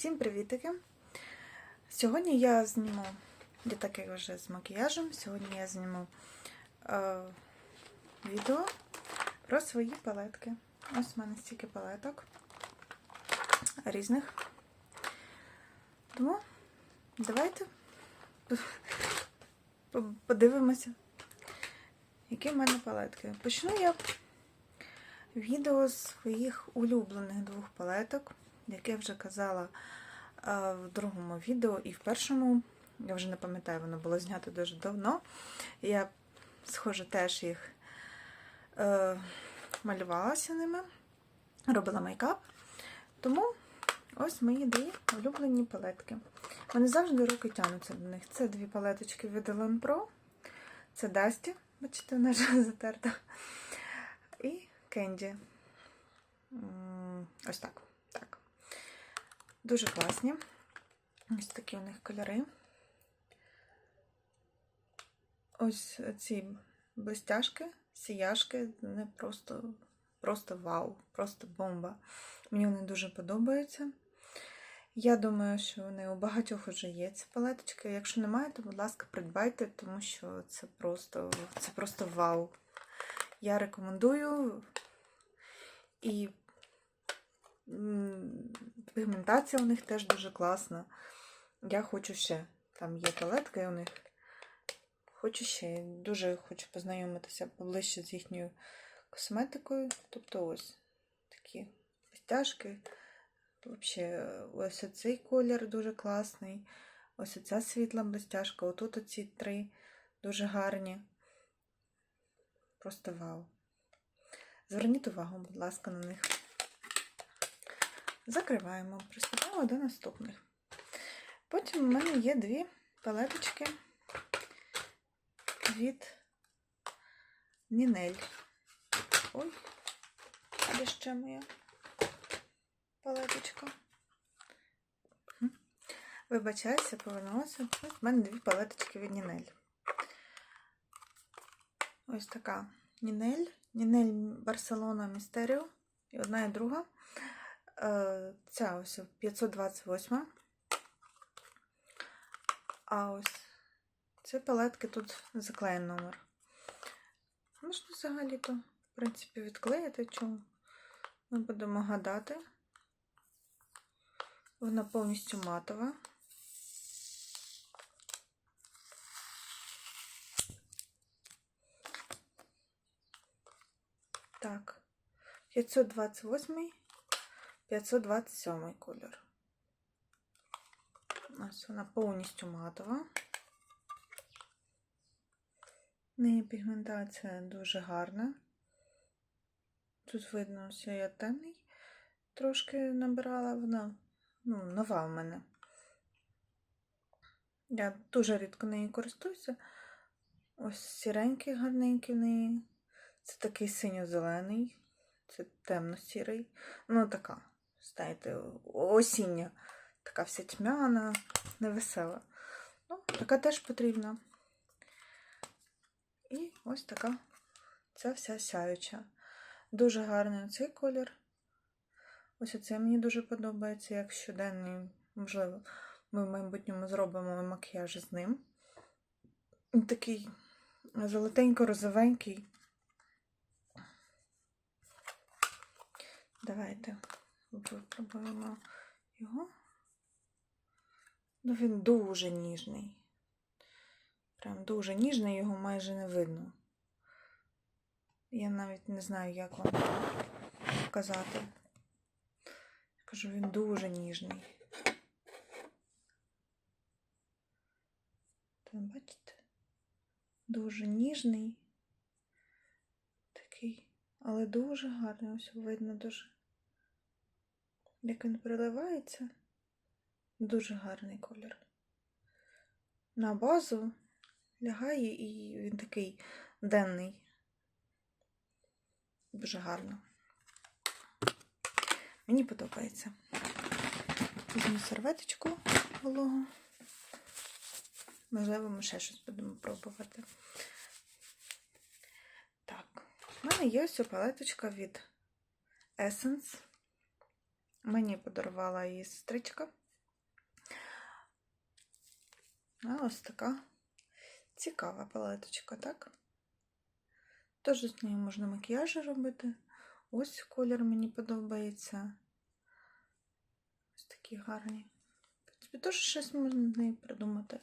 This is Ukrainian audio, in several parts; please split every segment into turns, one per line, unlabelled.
Всім привітики! Сьогодні я зніму, я так як вже з макіяжем, сьогодні я зніму е, відео про свої палетки. Ось у мене стільки палеток різних. Тому давайте подивимося, які в мене палетки. Почну я відео з своїх улюблених двох палеток, як я вже казала е, в другому відео і в першому, я вже не пам'ятаю, воно було знято дуже давно. Я, схоже, теж їх е, малювалася ними, робила мейкап. Тому ось мої дві улюблені палетки. Вони завжди руки тянуться до них. Це дві палеточки від Ellen Pro. Це Дасті, бачите, вона вже затерта. І Кенді. Ось так. Дуже класні. Ось такі у них кольори. Ось ці блистяшки, сіяшки, вони просто, просто вау, просто бомба. Мені вони дуже подобаються. Я думаю, що вони у багатьох вже є ці палеточки. Якщо немає, то, будь ласка, придбайте, тому що це просто, це просто вау. Я рекомендую. І пігментація у них теж дуже класна. Я хочу ще. Там є палетки у них. Хочу ще. Дуже хочу познайомитися поближче з їхньою косметикою. Тобто ось такі стяжки. Взагалі, ось цей колір дуже класний. Ось оця світла блистяшка. Отут оці три дуже гарні. Просто вау. Зверніть увагу, будь ласка, на них. Закриваємо, приступаємо до наступних. Потім у мене є дві палеточки від Нінель. Ой, де ще моя палеточка? Вибачаюся, повернулася. Ось в мене дві палеточки від Нінель. Ось така Нінель. Нінель Барселона Містеріо. І одна і друга. Ця ось 528. А ось це палетки тут заклеєн номер. Можна взагалі-то, в принципі, відклеїти чому. Ми будемо гадати. Вона повністю матова. Так, 528, 527 колір. Ось вона повністю матова. Неї пігментація дуже гарна. Тут видно, що я темний. Трошки набирала вона, ну, нова в мене. Я дуже рідко нею користуюся. Ось сіренький, гарненький в неї. Це такий синьо-зелений, це темно-сірий. Ну, така, знаєте, осіння, така вся тьмяна, невесела. Ну, така теж потрібна. І ось така ця вся сяюча. Дуже гарний цей колір. Ось оце мені дуже подобається, як щоденний, можливо, ми в майбутньому зробимо макіяж з ним. Такий золотенько-розовенький. Давайте випробуємо його. Ну, він дуже ніжний. Прям дуже ніжний, його майже не видно. Я навіть не знаю, як вам показати. Кажу, він дуже ніжний. Там, бачите? Дуже ніжний. Такий, але дуже гарний. Ось видно дуже. Як він переливається, дуже гарний колір. На базу лягає і він такий денний. Дуже гарно. Мені подобається. Візьму серветочку вологу. Можливо, ми ще щось будемо пробувати. Так, в мене є ось палеточка від Essence. Мені подарувала її сестричка. А ось така цікава палеточка, так? Теж з нею можна макіяжі робити. Ось колір мені подобається. Ось такі гарні. В принципі, теж щось можна з нею придумати.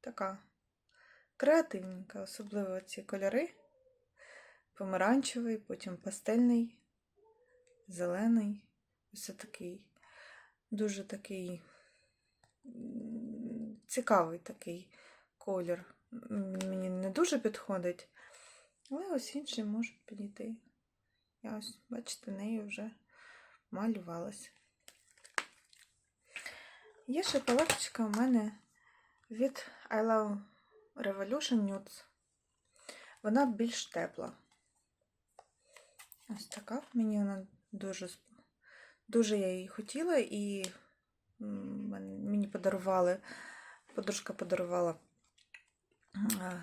Така креативненька, особливо ці кольори. Помаранчевий, потім пастельний, зелений. Ось такий. Дуже такий цікавий такий колір. Мені не дуже підходить, але ось інші можуть підійти. Я ось, бачите, нею вже малювалася. Є ще палеточка у мене від I Love Revolution Nudes. Вона більш тепла. Ось така. Мені вона дуже, дуже я її хотіла, і мені подарували, подружка подарувала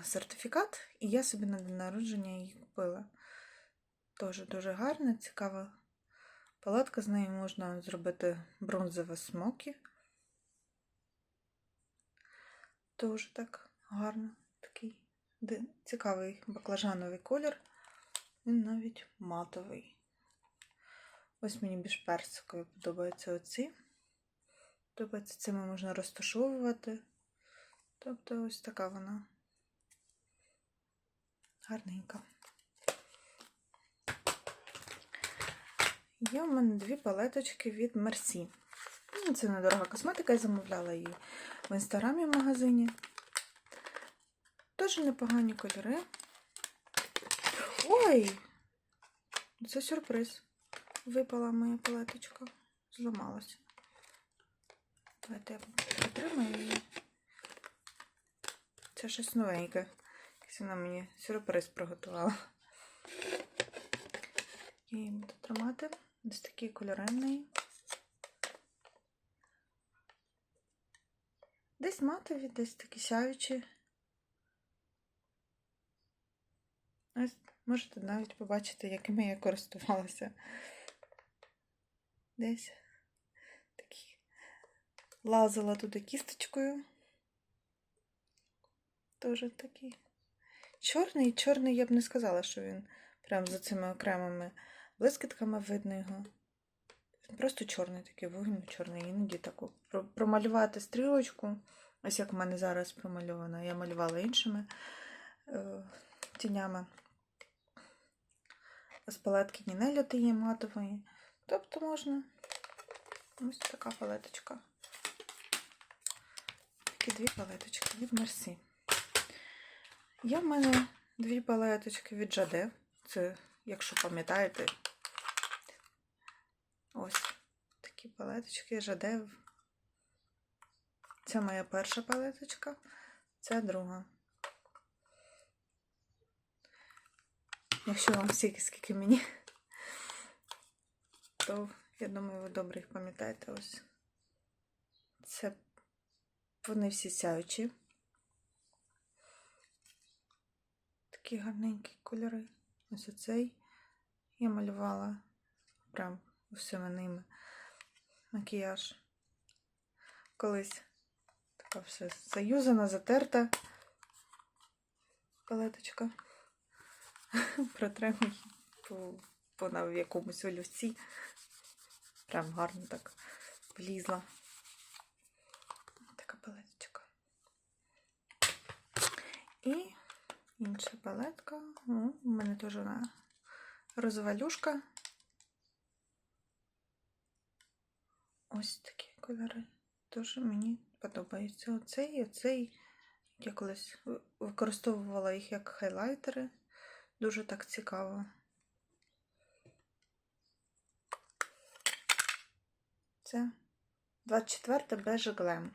сертифікат, і я собі на день народження її купила. Теж дуже гарна, цікава палетка. З нею можна зробити бронзове смокі. Дуже так гарно. Такий цікавий баклажановий колір. Він навіть матовий. Ось мені більш персикові подобаються оці. Подобається цими можна розташовувати. Тобто ось така вона гарненька. Є в мене дві палеточки від Мерсі. Ну, Це недорога косметика, я замовляла її в інстаграмі в магазині. Дуже непогані кольори. Ой! Це сюрприз. Випала моя палеточка. Зламалася. Давайте я потримаю її. Це щось новеньке. Якось вона мені сюрприз приготувала. Я її буду тримати. Ось такі кольори неї. Десь матові, десь такі сяючі. Ось можете навіть побачити, якими я користувалася. Десь такі. Лазила туди кісточкою. Тоже такий. Чорний, чорний я б не сказала, що він прям за цими окремими блискітками видно його. Він просто чорний такий, вогню чорний. Іноді таку промалювати стрілочку. Ось як в мене зараз промальовано. Я малювала іншими е, тінями. З палетки Нінелі тієї матової. Тобто можна ось така палеточка. Такі дві палеточки від Мерсі. Є в мене дві палеточки від Жаде. Це, якщо пам'ятаєте, ось такі палеточки Жаде. Це моя перша палеточка, це друга. Якщо вам стільки, скільки мені, то я думаю, ви добре їх пам'ятаєте. Ось. Це вони всі сяючі. Такі гарненькі кольори. Ось оцей я малювала прям усіма ними макіяж. Колись така все заюзана, затерта палеточка. Протремо її по, в якомусь олівці. Прям гарно так влізла. Така палеточка. І інша палетка. У мене теж вона розвалюшка. Ось такі кольори. Дуже мені подобається. Оцей і оцей. Я колись використовувала їх як хайлайтери. Дуже так цікаво. Це 24 беж глем.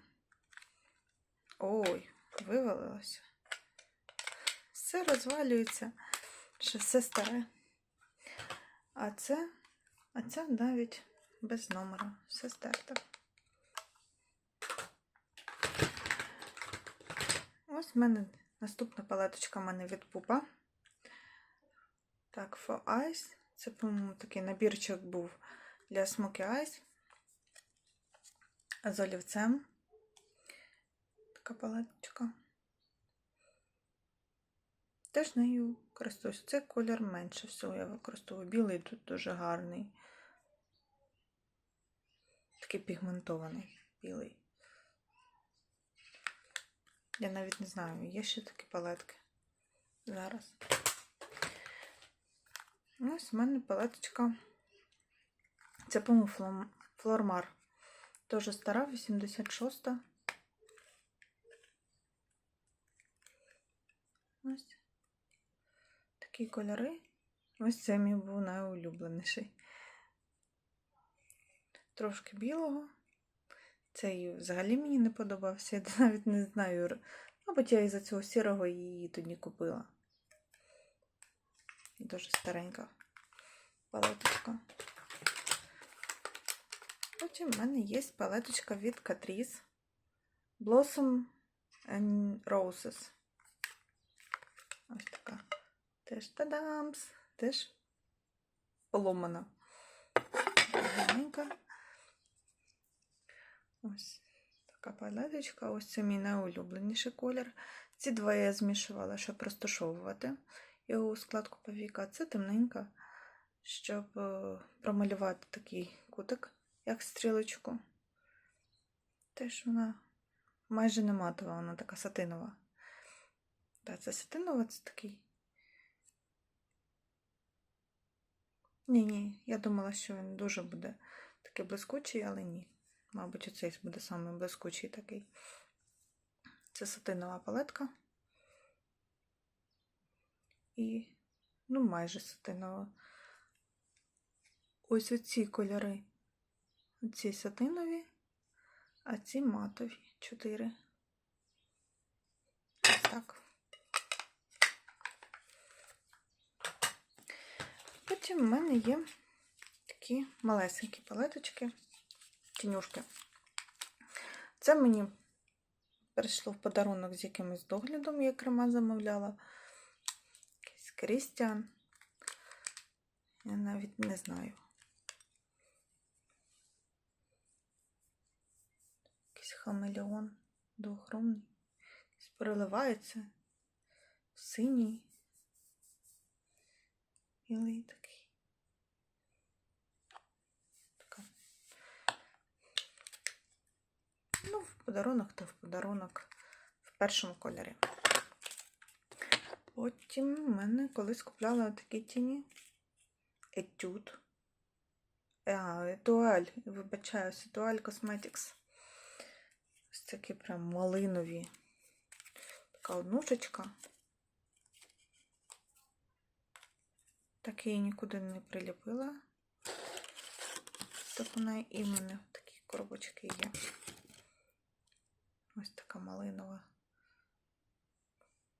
Ой, вивалилося. Все розвалюється, що все старе. А це, а це навіть без номера. Все стерто. Ось в мене наступна палеточка в мене від пупа. Так, For Eyes. Це, по-моєму, такий набірчик був для Smoky Eyes з олівцем. Така палеточка. Теж нею користуюсь. Це колір менше всього я використовую. Білий тут дуже гарний. Такий пігментований білий. Я навіть не знаю, є ще такі палетки. Зараз. Ось у мене палеточка. Це, по-моєму, флормар. Тоже стара, 86-та. Ось такі кольори. Ось це мій був найулюбленіший. Трошки білого. Цей взагалі мені не подобався. Я навіть не знаю. Мабуть, я із-за цього сірого її тоді купила. Дуже старенька палеточка. Потім в мене є палеточка від Catrice Blossom and Roses. Ось така. Теж тадамс. Теж поломана. Гарненька. Ось така палеточка. Ось це мій найулюбленіший колір. Ці два я змішувала, щоб розташовувати його у складку повіка. Це темненька, щоб е, промалювати такий кутик, як стрілочку. Теж вона майже не матова, вона така сатинова. Так, це сатинова, це такий. Ні, ні, я думала, що він дуже буде такий блискучий, але ні. Мабуть, оцей буде самий блискучий такий. Це сатинова палетка. І, ну, майже сатинова. Ось оці кольори. Оці сатинові, а ці матові. Чотири. Ось так. Потім в мене є такі малесенькі палеточки, тінюшки. Це мені прийшло в подарунок з якимось доглядом, я крема замовляла. Якийсь Крістіан. Я навіть не знаю. Якийсь хамелеон двохромний. Якийсь переливається. Синій. Білий такий. Така. Ну, в подарунок то в подарунок в першому кольорі. Потім в мене колись купляла такі тіні. Етюд. А, Етуаль, вибачаюсь, Етуаль Cosmetics. Ось такі прям малинові. Така однушечка. Так я її нікуди не приліпила. Так вона і в мене такі коробочки є. Ось така малинова.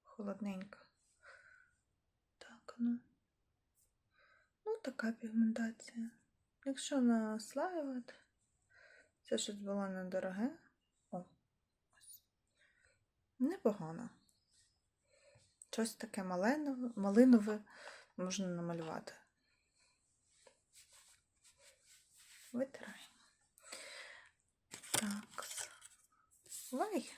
Холодненька. Так, ну. Ну, така пігментація. Якщо наслаювати, це щось було недороге. Непогано. Щось таке малинове, малинове можна намалювати. Витираємо. Так. Вай.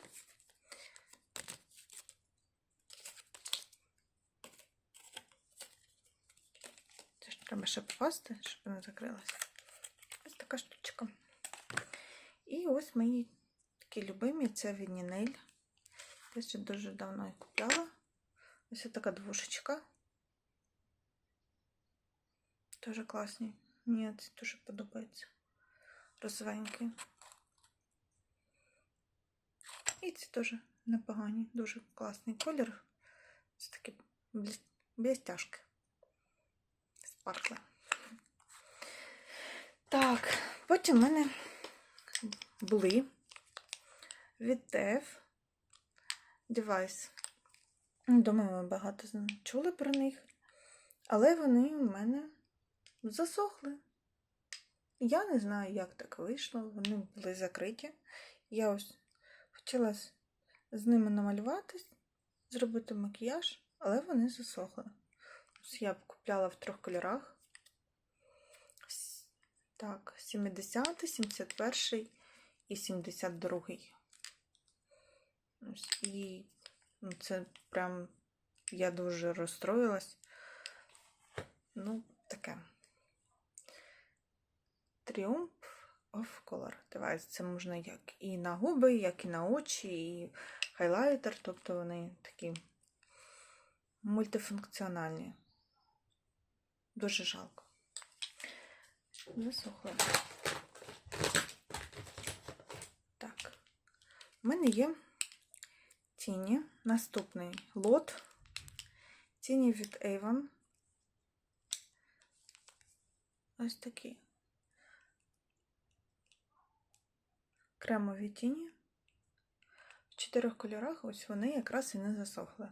Це ж треба ще попасти, щоб вона закрилася. Ось така штучка. І ось мої такі любимі це від Нінель. Я ще дуже давно їх купляла. Ось така двушечка. Дуже класні. Мені це дуже подобається. Розовенькі. І ці теж непогані, дуже класний колір. Це такі бліс- блістяшки. Спаркли. Так, потім в мене були від TF девайс. Думаю, ви багато чули про них, але вони у мене засохли. Я не знаю, як так вийшло. Вони були закриті. Я ось хотіла з- ними намалюватись, зробити макіяж, але вони засохли. Ось я б купляла в трьох кольорах. Так, 70, 71 і 72. І ну, це прям я дуже розстроїлась. Ну, таке. Triumph of Color. Девайс. Це можна як і на губи, як і на очі, і хайлайтер, тобто вони такі мультифункціональні. Дуже жалко. Засохло. Так. У мене є тіні. Наступний лот. Тіні від Avon. Ось такі. Кремові тіні. В чотирьох кольорах ось вони якраз і не засохли.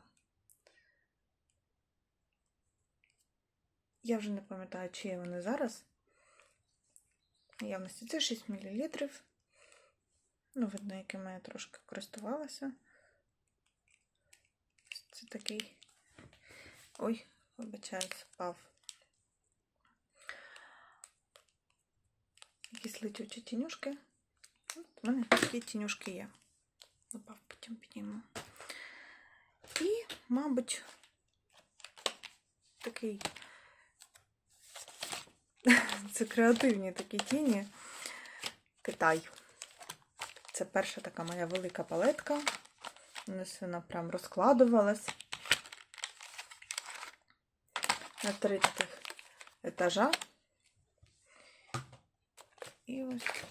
Я вже не пам'ятаю, чи є вони зараз. Явності це 6 мл. Ну, видно, якими я трошки користувалася. Це такий. Ой, вибачаюсь, впав. Якісь летючі тінюшки. От у мене такі тінюшки є. Випав, потім підніму. І, мабуть, такий. Це креативні такі тіні. Китай. Це перша така моя велика палетка. Ось вона прям розкладувалась на три таких етажа. І ось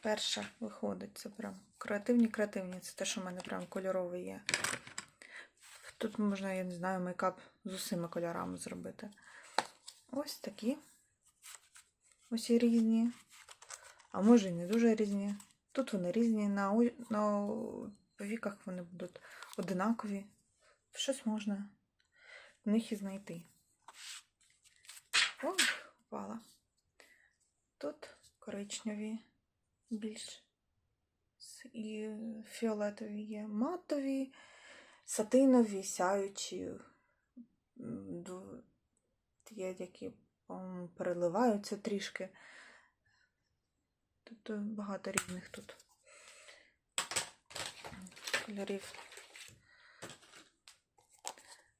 перша виходить. Це прям креативні-креативні. Це те, що в мене прям кольоровий є. Тут можна, я не знаю, мейкап з усіма кольорами зробити. Ось такі. Ось і різні. А може і не дуже різні. Тут вони різні, на, на віках вони будуть одинакові. Щось можна в них і знайти. Ой, впала. Тут коричневі більш і фіолетові є матові, сатинові, сяючі. Є які переливаються трішки. Тобто багато різних тут кольорів.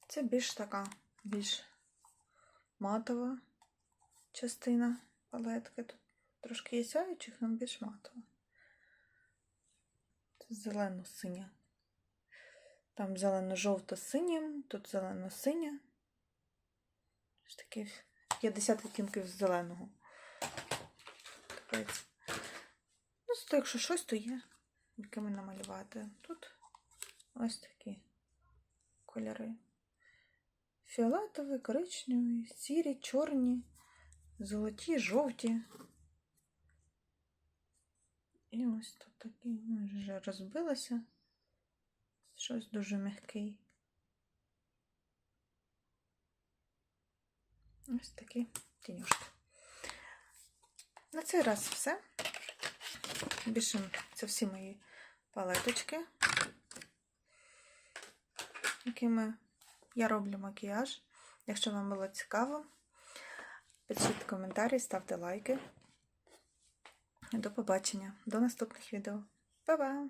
Це більш така, більш матова частина палетки. Тут трошки є сяючих, але більш матова. Це зелено-синя. Там зелено-жовто-синім, тут зелено-синя. Такі 50 відтінків зеленого. Ну, то якщо щось, то є, якими намалювати. Тут ось такі кольори. Фіолетовий, коричневий, сірі, чорні, золоті, жовті. І ось тут такі ну, вже розбилося. Щось дуже м'який. Ось такі тінюшки. На цей раз все. Більше це всі мої палеточки, якими я роблю макіяж. Якщо вам було цікаво, пишіть коментарі, ставте лайки. До побачення, до наступних відео. Па-па!